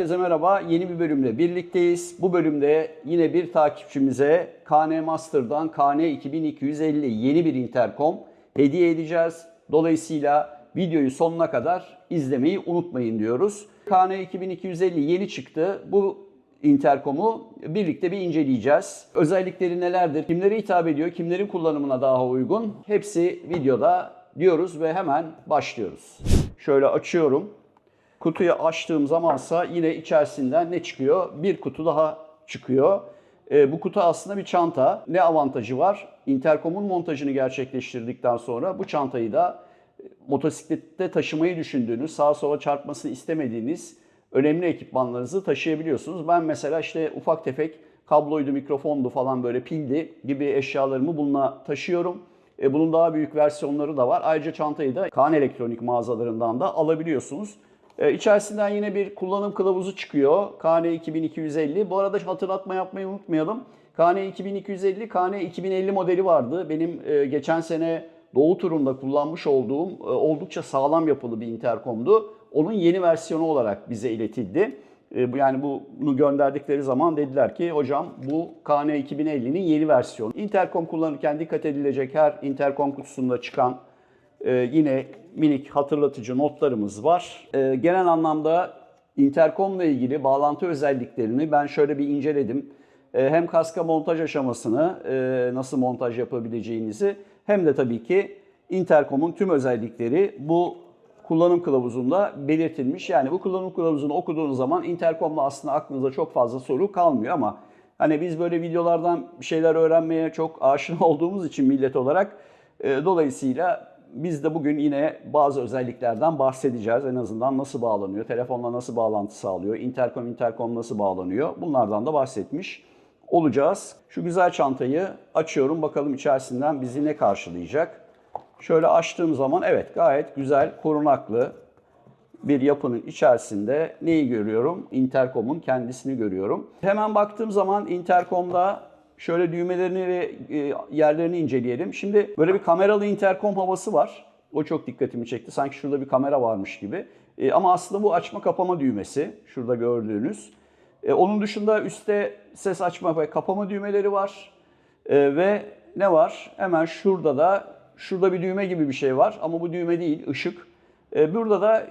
Herkese merhaba. Yeni bir bölümle birlikteyiz. Bu bölümde yine bir takipçimize KN Master'dan KN 2250 yeni bir interkom hediye edeceğiz. Dolayısıyla videoyu sonuna kadar izlemeyi unutmayın diyoruz. KN 2250 yeni çıktı. Bu interkomu birlikte bir inceleyeceğiz. Özellikleri nelerdir? Kimlere hitap ediyor? Kimlerin kullanımına daha uygun? Hepsi videoda diyoruz ve hemen başlıyoruz. Şöyle açıyorum. Kutuyu açtığım zamansa yine içerisinden ne çıkıyor? Bir kutu daha çıkıyor. E, bu kutu aslında bir çanta. Ne avantajı var? Intercom'un montajını gerçekleştirdikten sonra bu çantayı da e, motosiklette taşımayı düşündüğünüz, sağa sola çarpmasını istemediğiniz önemli ekipmanlarınızı taşıyabiliyorsunuz. Ben mesela işte ufak tefek kabloydu, mikrofondu falan böyle pildi gibi eşyalarımı bununla taşıyorum. E, bunun daha büyük versiyonları da var. Ayrıca çantayı da Kaan Elektronik mağazalarından da alabiliyorsunuz. Ee, İçerisinden yine bir kullanım kılavuzu çıkıyor. KN 2250. Bu arada hatırlatma yapmayı unutmayalım. KN 2250, KN 2050 modeli vardı. Benim e, geçen sene Doğu turunda kullanmış olduğum e, oldukça sağlam yapılı bir interkomdu. Onun yeni versiyonu olarak bize iletildi. E, Yani bunu gönderdikleri zaman dediler ki hocam bu KN 2050'nin yeni versiyonu. Interkom kullanırken dikkat edilecek her interkom kutusunda çıkan ee, yine minik hatırlatıcı notlarımız var. Ee, genel anlamda interkomla ilgili bağlantı özelliklerini ben şöyle bir inceledim. Ee, hem kaska montaj aşamasını e, nasıl montaj yapabileceğinizi hem de tabii ki interkomun tüm özellikleri bu kullanım kılavuzunda belirtilmiş. Yani bu kullanım kılavuzunu okuduğunuz zaman interkomla aslında aklınıza çok fazla soru kalmıyor ama hani biz böyle videolardan şeyler öğrenmeye çok aşina olduğumuz için millet olarak e, dolayısıyla biz de bugün yine bazı özelliklerden bahsedeceğiz. En azından nasıl bağlanıyor, telefonla nasıl bağlantı sağlıyor, interkom interkom nasıl bağlanıyor bunlardan da bahsetmiş olacağız. Şu güzel çantayı açıyorum bakalım içerisinden bizi ne karşılayacak. Şöyle açtığım zaman evet gayet güzel, korunaklı bir yapının içerisinde neyi görüyorum? Interkom'un kendisini görüyorum. Hemen baktığım zaman interkomda şöyle düğmelerini ve e, yerlerini inceleyelim. Şimdi böyle bir kameralı interkom havası var. O çok dikkatimi çekti. Sanki şurada bir kamera varmış gibi. E, ama aslında bu açma kapama düğmesi. Şurada gördüğünüz. E, onun dışında üstte ses açma ve kapama düğmeleri var. Ve ne var? Hemen şurada da şurada bir düğme gibi bir şey var. Ama bu düğme değil, ışık. E, Burada da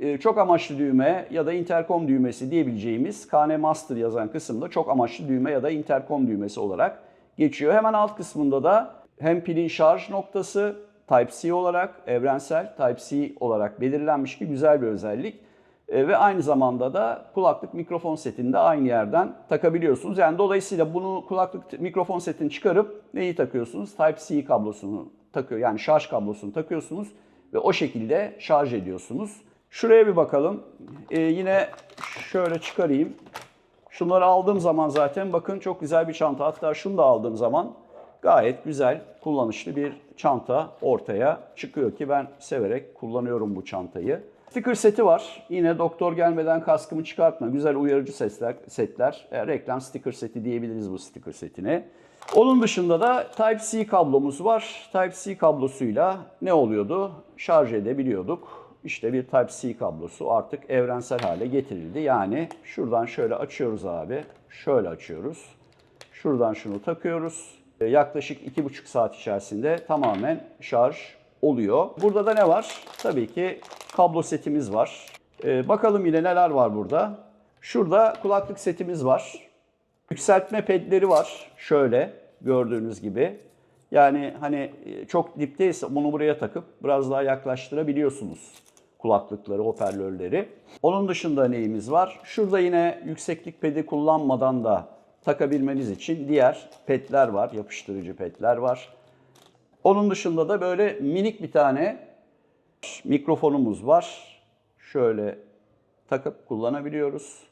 e, çok amaçlı düğme ya da interkom düğmesi diyebileceğimiz KN Master yazan kısımda çok amaçlı düğme ya da interkom düğmesi olarak geçiyor. Hemen alt kısmında da hem pilin şarj noktası Type-C olarak evrensel Type-C olarak belirlenmiş ki güzel bir özellik. E, Ve aynı zamanda da kulaklık mikrofon setini de aynı yerden takabiliyorsunuz. Yani dolayısıyla bunu kulaklık mikrofon setini çıkarıp neyi takıyorsunuz? Type-C kablosunu takıyor. Yani şarj kablosunu takıyorsunuz ve o şekilde şarj ediyorsunuz. Şuraya bir bakalım. Ee, yine şöyle çıkarayım. Şunları aldığım zaman zaten bakın çok güzel bir çanta. Hatta şunu da aldığım zaman gayet güzel, kullanışlı bir çanta ortaya çıkıyor ki ben severek kullanıyorum bu çantayı. Sticker seti var. Yine doktor gelmeden kaskımı çıkartma. Güzel uyarıcı sesler, setler. E, reklam sticker seti diyebiliriz bu sticker setine. Onun dışında da Type-C kablomuz var. Type-C kablosuyla ne oluyordu? Şarj edebiliyorduk. İşte bir Type-C kablosu artık evrensel hale getirildi. Yani şuradan şöyle açıyoruz abi. Şöyle açıyoruz. Şuradan şunu takıyoruz. E, Yaklaşık 2,5 saat içerisinde tamamen şarj oluyor. Burada da ne var? Tabii ki kablo setimiz var. E, bakalım yine neler var burada. Şurada kulaklık setimiz var. Yükseltme pedleri var. Şöyle gördüğünüz gibi. Yani hani çok dipteyse bunu buraya takıp biraz daha yaklaştırabiliyorsunuz kulaklıkları, hoparlörleri. Onun dışında neyimiz var? Şurada yine yükseklik pedi kullanmadan da takabilmeniz için diğer petler var, yapıştırıcı petler var. Onun dışında da böyle minik bir tane mikrofonumuz var. Şöyle takıp kullanabiliyoruz.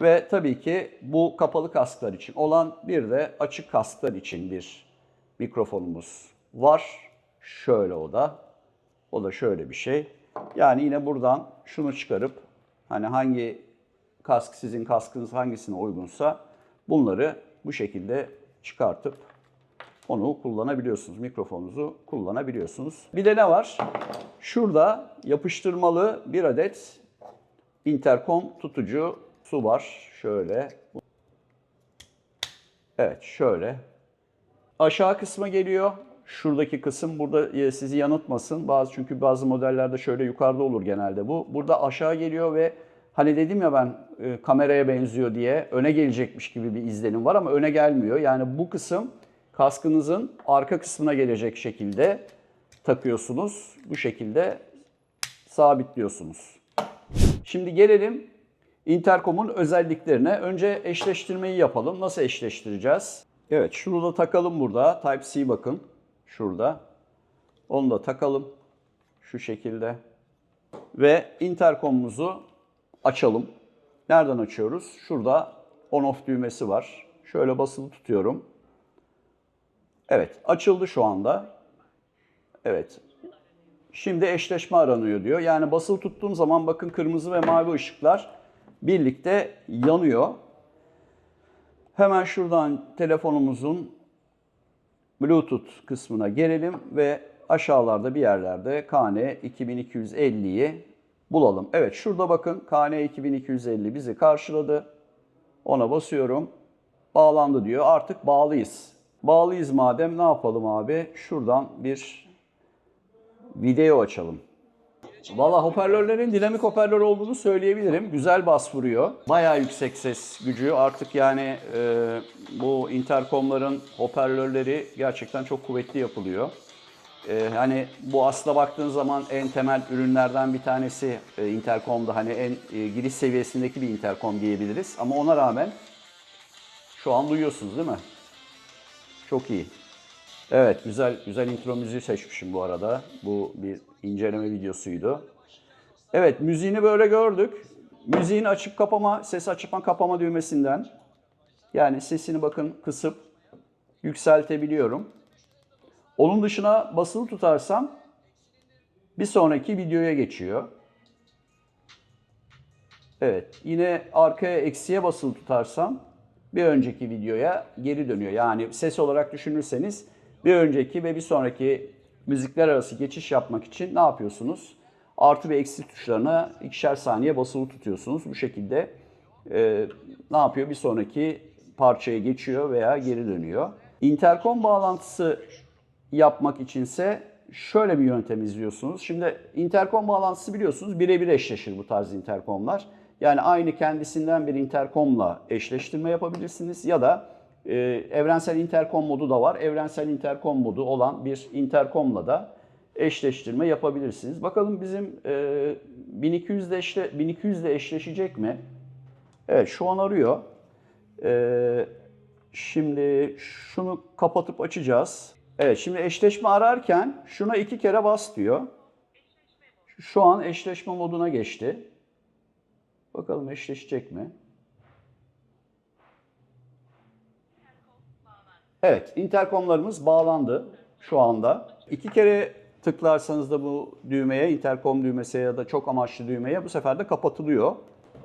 Ve tabii ki bu kapalı kasklar için olan bir de açık kasklar için bir mikrofonumuz var. Şöyle o da. O da şöyle bir şey. Yani yine buradan şunu çıkarıp hani hangi kask sizin kaskınız hangisine uygunsa bunları bu şekilde çıkartıp onu kullanabiliyorsunuz. Mikrofonunuzu kullanabiliyorsunuz. Bir de ne var? Şurada yapıştırmalı bir adet interkom tutucu su var. Şöyle. Evet şöyle. Aşağı kısma geliyor. Şuradaki kısım burada e, sizi yanıltmasın. Bazı çünkü bazı modellerde şöyle yukarıda olur genelde bu. Burada aşağı geliyor ve hani dedim ya ben e, kameraya benziyor diye öne gelecekmiş gibi bir izlenim var ama öne gelmiyor. Yani bu kısım kaskınızın arka kısmına gelecek şekilde takıyorsunuz. Bu şekilde sabitliyorsunuz. Şimdi gelelim interkomun özelliklerine. Önce eşleştirmeyi yapalım. Nasıl eşleştireceğiz? Evet şunu da takalım burada. Type-C bakın. Şurada. Onu da takalım. Şu şekilde. Ve interkomumuzu açalım. Nereden açıyoruz? Şurada on-off düğmesi var. Şöyle basılı tutuyorum. Evet açıldı şu anda. Evet Şimdi eşleşme aranıyor diyor. Yani basılı tuttuğum zaman bakın kırmızı ve mavi ışıklar birlikte yanıyor. Hemen şuradan telefonumuzun Bluetooth kısmına gelelim ve aşağılarda bir yerlerde KN 2250'yi bulalım. Evet şurada bakın KN 2250 bizi karşıladı. Ona basıyorum. Bağlandı diyor. Artık bağlıyız. Bağlıyız madem ne yapalım abi? Şuradan bir video açalım. Valla hoparlörlerin dinamik hoparlör olduğunu söyleyebilirim. Güzel bas vuruyor. Bayağı yüksek ses gücü. Artık yani e, bu interkomların hoparlörleri gerçekten çok kuvvetli yapılıyor. E, hani bu aslında baktığın zaman en temel ürünlerden bir tanesi e, interkomda. Hani en e, giriş seviyesindeki bir interkom diyebiliriz. Ama ona rağmen şu an duyuyorsunuz değil mi? Çok iyi. Evet güzel güzel intro müziği seçmişim bu arada. Bu bir inceleme videosuydu. Evet müziğini böyle gördük. Müziğin açıp kapama, ses açıp kapama düğmesinden yani sesini bakın kısıp yükseltebiliyorum. Onun dışına basılı tutarsam bir sonraki videoya geçiyor. Evet yine arkaya eksiye basılı tutarsam bir önceki videoya geri dönüyor. Yani ses olarak düşünürseniz bir önceki ve bir sonraki müzikler arası geçiş yapmak için ne yapıyorsunuz? Artı ve eksi tuşlarına ikişer saniye basılı tutuyorsunuz. Bu şekilde e, ne yapıyor? Bir sonraki parçaya geçiyor veya geri dönüyor. Interkom bağlantısı yapmak içinse şöyle bir yöntem izliyorsunuz. Şimdi interkom bağlantısı biliyorsunuz birebir eşleşir bu tarz interkomlar. Yani aynı kendisinden bir interkomla eşleştirme yapabilirsiniz ya da e, evrensel interkom modu da var. Evrensel interkom modu olan bir interkomla da eşleştirme yapabilirsiniz. Bakalım bizim e, 1200 ile eşle, 1200 ile eşleşecek mi? Evet şu an arıyor. E, şimdi şunu kapatıp açacağız. Evet şimdi eşleşme ararken şuna iki kere bas diyor. Şu an eşleşme moduna geçti. Bakalım eşleşecek mi? Evet, interkomlarımız bağlandı şu anda. İki kere tıklarsanız da bu düğmeye, interkom düğmesi ya da çok amaçlı düğmeye bu sefer de kapatılıyor.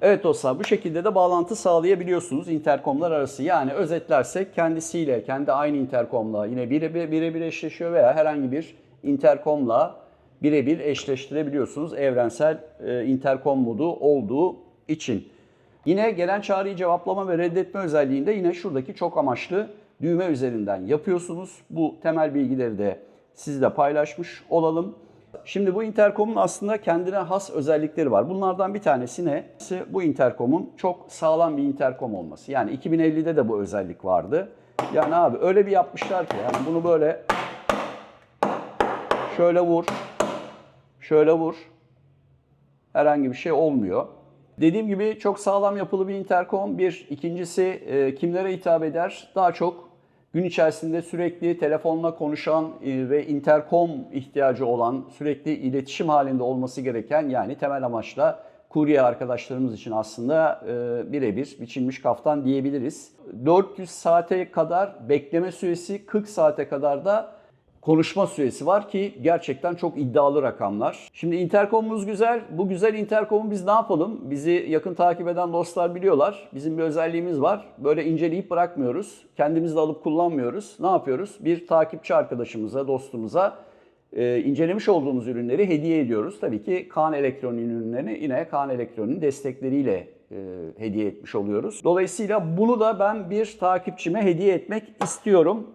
Evet dostlar bu şekilde de bağlantı sağlayabiliyorsunuz interkomlar arası. Yani özetlersek kendisiyle, kendi aynı interkomla yine birebir bire eşleşiyor veya herhangi bir interkomla birebir eşleştirebiliyorsunuz evrensel e, interkom modu olduğu için. Yine gelen çağrıyı cevaplama ve reddetme özelliğinde yine şuradaki çok amaçlı düğme üzerinden yapıyorsunuz. Bu temel bilgileri de sizle paylaşmış olalım. Şimdi bu interkomun aslında kendine has özellikleri var. Bunlardan bir tanesi ne? Bu interkomun çok sağlam bir interkom olması. Yani 2050'de de bu özellik vardı. Yani abi öyle bir yapmışlar ki yani bunu böyle şöyle vur, şöyle vur. Herhangi bir şey olmuyor. Dediğim gibi çok sağlam yapılı bir interkom. Bir, ikincisi e, kimlere hitap eder? Daha çok gün içerisinde sürekli telefonla konuşan e, ve interkom ihtiyacı olan, sürekli iletişim halinde olması gereken yani temel amaçla kurye arkadaşlarımız için aslında e, birebir biçilmiş kaftan diyebiliriz. 400 saate kadar bekleme süresi, 40 saate kadar da konuşma süresi var ki gerçekten çok iddialı rakamlar. Şimdi interkomumuz güzel. Bu güzel interkomu biz ne yapalım? Bizi yakın takip eden dostlar biliyorlar. Bizim bir özelliğimiz var. Böyle inceleyip bırakmıyoruz. Kendimiz de alıp kullanmıyoruz. Ne yapıyoruz? Bir takipçi arkadaşımıza, dostumuza e, incelemiş olduğumuz ürünleri hediye ediyoruz. Tabii ki Kaan Elektronik'in ürünlerini yine Kaan Elektronik'in destekleriyle e, hediye etmiş oluyoruz. Dolayısıyla bunu da ben bir takipçime hediye etmek istiyorum.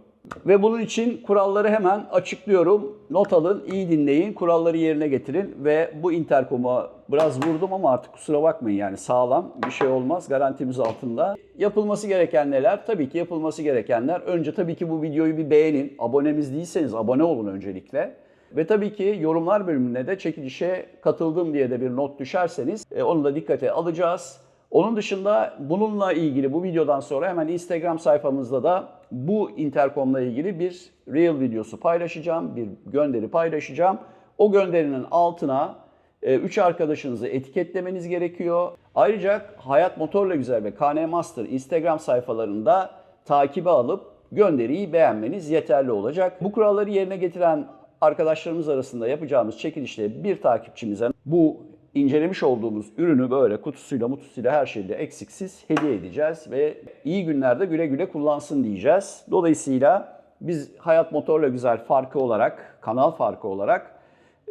Ve bunun için kuralları hemen açıklıyorum. Not alın, iyi dinleyin, kuralları yerine getirin ve bu interkoma biraz vurdum ama artık kusura bakmayın yani sağlam bir şey olmaz garantimiz altında. Yapılması gereken neler? Tabii ki yapılması gerekenler önce tabii ki bu videoyu bir beğenin. Abonemiz değilseniz abone olun öncelikle. Ve tabii ki yorumlar bölümüne de çekilişe katıldım diye de bir not düşerseniz e, onu da dikkate alacağız. Onun dışında bununla ilgili bu videodan sonra hemen Instagram sayfamızda da bu interkomla ilgili bir reel videosu paylaşacağım, bir gönderi paylaşacağım. O gönderinin altına 3 arkadaşınızı etiketlemeniz gerekiyor. Ayrıca Hayat Motorla Güzel ve KN Master Instagram sayfalarında takibe alıp gönderiyi beğenmeniz yeterli olacak. Bu kuralları yerine getiren arkadaşlarımız arasında yapacağımız çekilişte bir takipçimize bu incelemiş olduğumuz ürünü böyle kutusuyla mutusuyla her şeyle eksiksiz hediye edeceğiz ve iyi günlerde güle güle kullansın diyeceğiz. Dolayısıyla biz Hayat Motorla Güzel farkı olarak, kanal farkı olarak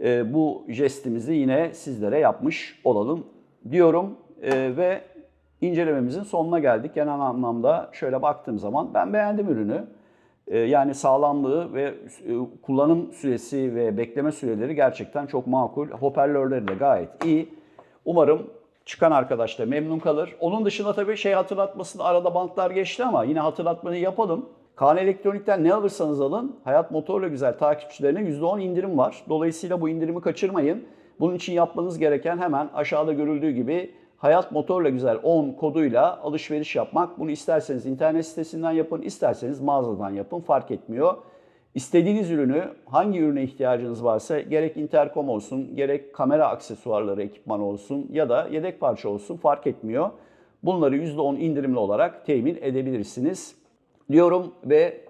e, bu jestimizi yine sizlere yapmış olalım diyorum E, ve incelememizin sonuna geldik. Genel anlamda şöyle baktığım zaman ben beğendim ürünü. E, yani sağlamlığı ve e, kullanım süresi ve bekleme süreleri gerçekten çok makul. Hoparlörleri de gayet iyi. Umarım çıkan arkadaş da memnun kalır. Onun dışında tabii şey hatırlatmasında arada bantlar geçti ama yine hatırlatmayı yapalım. Kaan Elektronik'ten ne alırsanız alın Hayat Motorla Güzel takipçilerine %10 indirim var. Dolayısıyla bu indirimi kaçırmayın. Bunun için yapmanız gereken hemen aşağıda görüldüğü gibi Hayat Motorla Güzel 10 koduyla alışveriş yapmak. Bunu isterseniz internet sitesinden yapın, isterseniz mağazadan yapın fark etmiyor. İstediğiniz ürünü, hangi ürüne ihtiyacınız varsa gerek interkom olsun, gerek kamera aksesuarları ekipmanı olsun ya da yedek parça olsun fark etmiyor. Bunları %10 indirimli olarak temin edebilirsiniz diyorum ve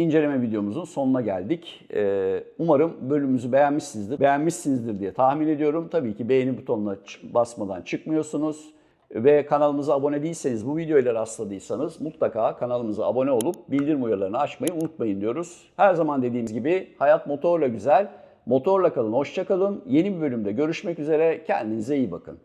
inceleme videomuzun sonuna geldik. Ee, umarım bölümümüzü beğenmişsinizdir. Beğenmişsinizdir diye tahmin ediyorum. Tabii ki beğeni butonuna basmadan çıkmıyorsunuz. Ve kanalımıza abone değilseniz, bu videoyla rastladıysanız mutlaka kanalımıza abone olup bildirim uyarılarını açmayı unutmayın diyoruz. Her zaman dediğimiz gibi hayat motorla güzel. Motorla kalın, hoşça kalın. Yeni bir bölümde görüşmek üzere. Kendinize iyi bakın.